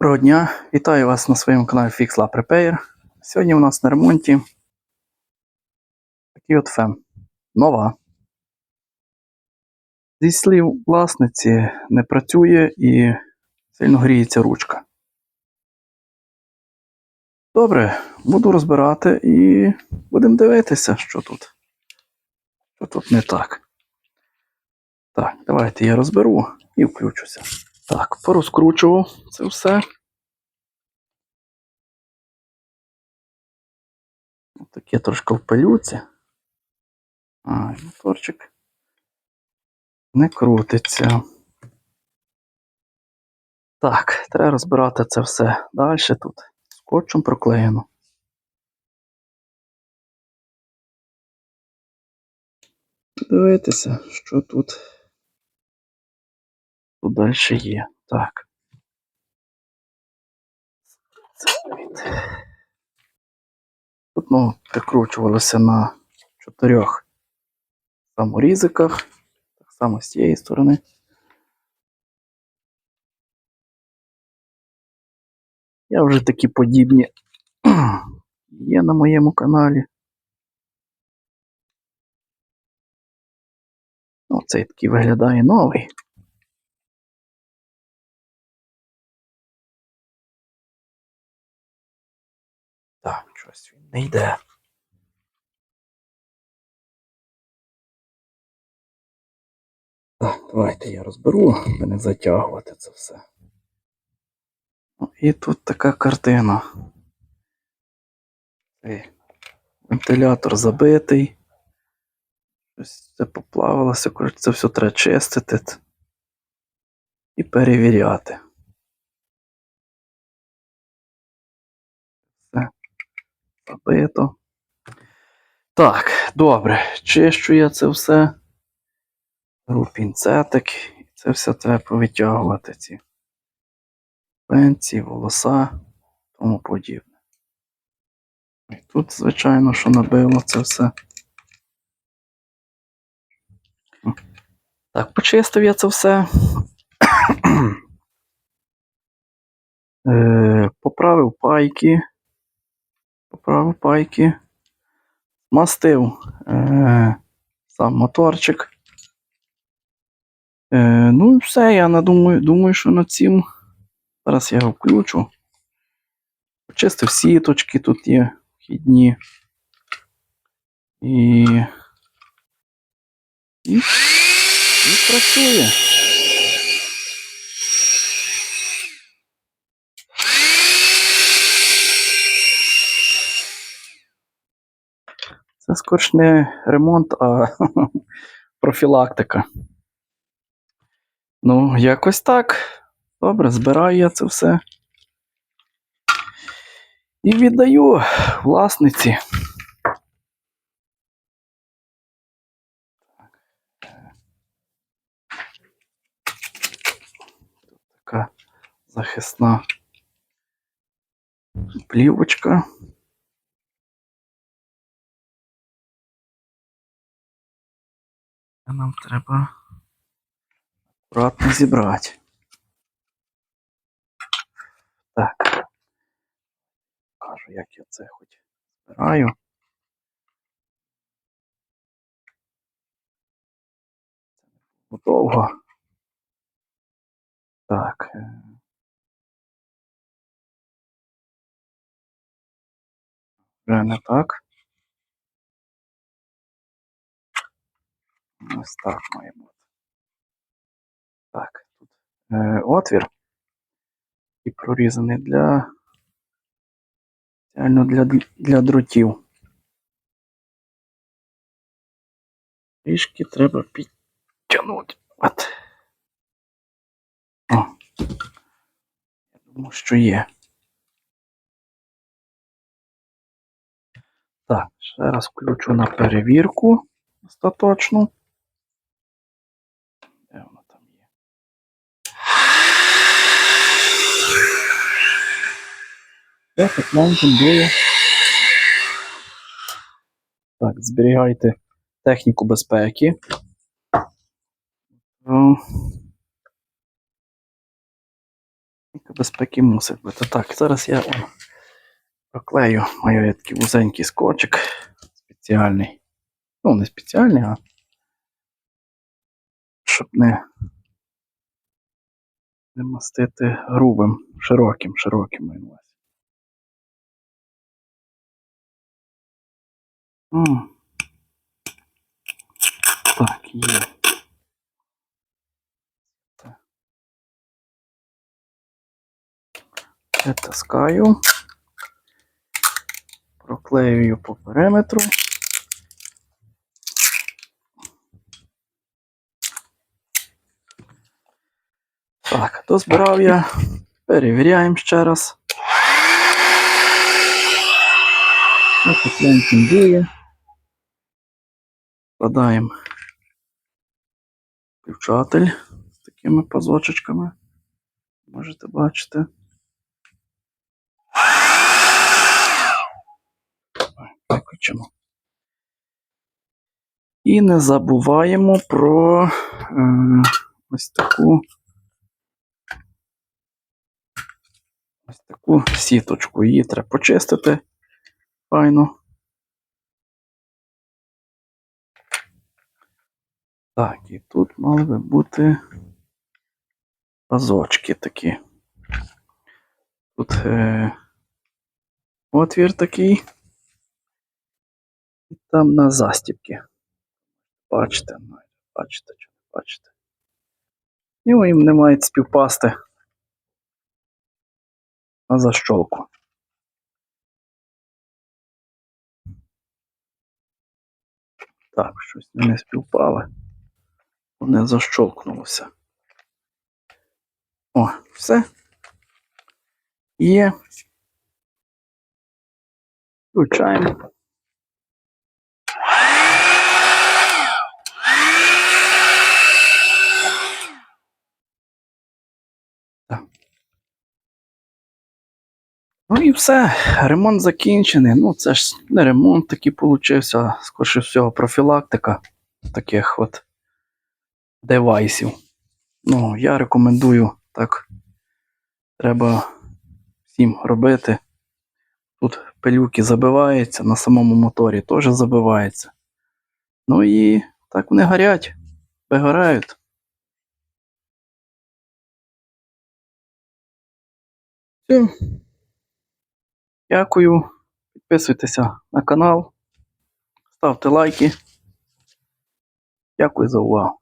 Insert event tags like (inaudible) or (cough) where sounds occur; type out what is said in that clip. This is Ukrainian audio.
Доброго дня! Вітаю вас на своєму каналі Fix Lab Repair. Сьогодні у нас на ремонті такий от фен. Нова. Зі слів власниці не працює і сильно гріється ручка. Добре, буду розбирати і будемо дивитися, що тут. Що тут не так. Так, давайте я розберу і включуся. Так, порозкручував це все. Таке трошки в пилюці. А, моторчик не крутиться. Так, треба розбирати це все далі тут. Скотчем проклеєно. Дивитися, що тут, тут далі є. Так. Тут ну, прикручувалося на чотирьох саморізиках. Так само з цієї сторони. Я вже такі подібні (clears throat) є на моєму каналі. Ну, цей такий виглядає новий. Щось він не йде. Так, давайте я розберу, аби не затягувати це все. Ну, І тут така картина. Цей Вентилятор забитий. Це поплавилося, коротше, це все треба чистити і перевіряти. Забито. Так, добре. Чищу я це все. Беру пінцетик, і це все треба повитягувати. Ці пенці, волоса, тому подібне. І тут, звичайно, що набило це все. Так, почистив я це все. е, поправив пайки. Поправив пайки. Мастив е, сам моторчик. Е, ну і все, я надумаю, думаю, що на цім. Зараз я його включу. Почистив сіточки, тут є вхідні. І. І, і працює. Скоріш не ремонт, а (laughs) профілактика. Ну, якось так. Добре, збираю я це все. І віддаю власниці. Така захисна плівочка. А Нам треба акуратно зібрати. Так. Кажу, як я це хоч збираю. Довго. Так. е. Вже не так. Ось так має бути. Так, тут е, отвір. І прорізаний для. Спеціально для, для дротів. Трішки треба підтягнути. От. О. Я думаю, що є. Так, ще раз включу на перевірку остаточну. Де воно там є? Де тепленько дує. Так, зберігайте техніку безпеки. Техніка безпеки мусить бути. Так, зараз я он, проклею маю такий вузенький скотчик спеціальний. Ну, не спеціальний, а щоб не, не мастити грубим, широким, широким маю Так, є. Так. Притискаю. Проклеюю по периметру. Так, дозбирав я. Перевіряємо ще раз. Отепленьким діє. Вкладаємо включатель з такими пазочечками. Можете бачити. Виключимо. І не забуваємо про е, ось таку ось таку сіточку. Її треба почистити файно. Так, і тут мали би бути пазочки такі. Тут е, отвір такий. І там на застіпки. Бачите, бачите, чи не бачите. І їм не мають співпасти на защолку. Так, щось не співпали. Не защолкнулося. О, все. Є. Включаємо. Ну і все. Ремонт закінчений. Ну, це ж не ремонт такий получився, скоріше всього, профілактика таких от девайсів. Ну, я рекомендую так. Треба всім робити. Тут пилюки забиваються, на самому моторі теж забивається. Ну і так вони горять, вигорають. Все. Дякую. Підписуйтеся на канал, ставте лайки. Дякую за увагу.